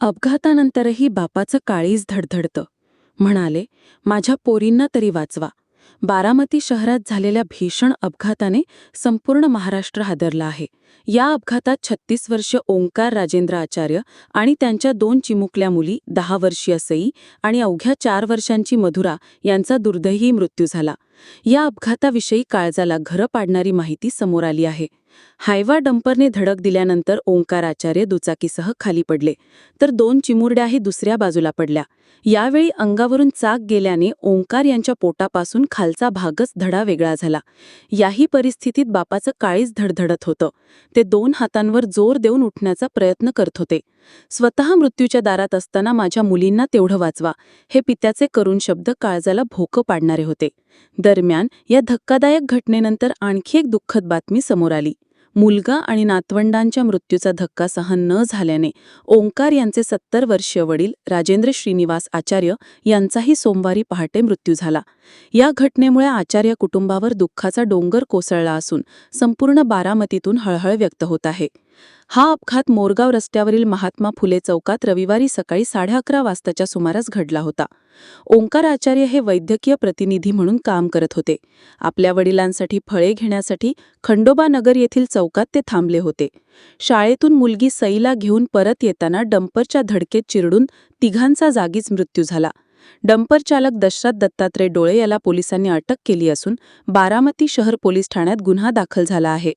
अपघातानंतरही बापाचं काळीज धडधडतं. म्हणाले माझ्या पोरींना तरी वाचवा. बारामती शहरात झालेल्या भीषण अपघाताने संपूर्ण महाराष्ट्र हादरला आहे. या अपघातात छत्तीस वर्ष ओंकार राजेंद्र आचार्य आणि त्यांच्या दोन चिमुकल्या मुली दहा वर्षीय सई आणि अवघ्या चार वर्षांची मधुरा यांचा दुर्दैवी मृत्यू झाला. या अपघाताविषयी काळजाला घरं पाडणारी माहिती समोर आली आहे. हायवा डंपरने धडक दिल्यानंतर ओंकार आचार्य दुचाकीसह खाली पडले तर दोन चिमुरड्याही दुसऱ्या बाजूला पडल्या. यावेळी अंगावरून चाक गेल्याने ओंकार यांच्या पोटापासून खालचा भागच धडा वेगळा झाला. याही परिस्थितीत बापाचं काळीच धडधडत होतं. ते दोन हातांवर जोर देऊन उठण्याचा प्रयत्न करत होते. स्वतः मृत्यूच्या दारात असताना माझ्या मुलींना तेवढं वाचवा. हे पित्याचे करुण शब्द काळजाला भोकं पाडणारे होते. दरम्यान या धक्कादायक घटनेनंतर आणखी एक दुःखद बातमी समोर आली. मुलगा आणि नातवंडांच्या मृत्यूचा धक्का सहन न झाल्याने ओंकार यांचे सत्तर वर्षीय वडील राजेंद्र श्रीनिवास आचार्य यांचाही सोमवारी पहाटे मृत्यू झाला. या घटनेमुळे आचार्य कुटुंबावर दुःखाचा डोंगर कोसळला असून संपूर्ण बारामतीतून हळहळ व्यक्त होत आहे. हा अपघात मोरगाव रस्त्यावरील महात्मा फुले चौकात रविवारी सकाळी साडे अकरा वाजताच्या सुमारास घडला होता. ओंकार आचार्य हे वैद्यकीय प्रतिनिधी म्हणून काम करत होते. आपल्या वडिलांसाठी फळे घेण्यासाठी खंडोबा नगर येथील चौकात ते थांबले होते. शाळेतून मुलगी सईला घेऊन परत येताना डंपरच्या धडकेत चिरडून तिघांचा जागीच मृत्यू झाला. डंपर चालक दशरथ दत्तात्रय डोळे याला पोलिसांनी अटक केली असून बारामती शहर पोलीस ठाण्यात गुन्हा दाखल झाला आहे.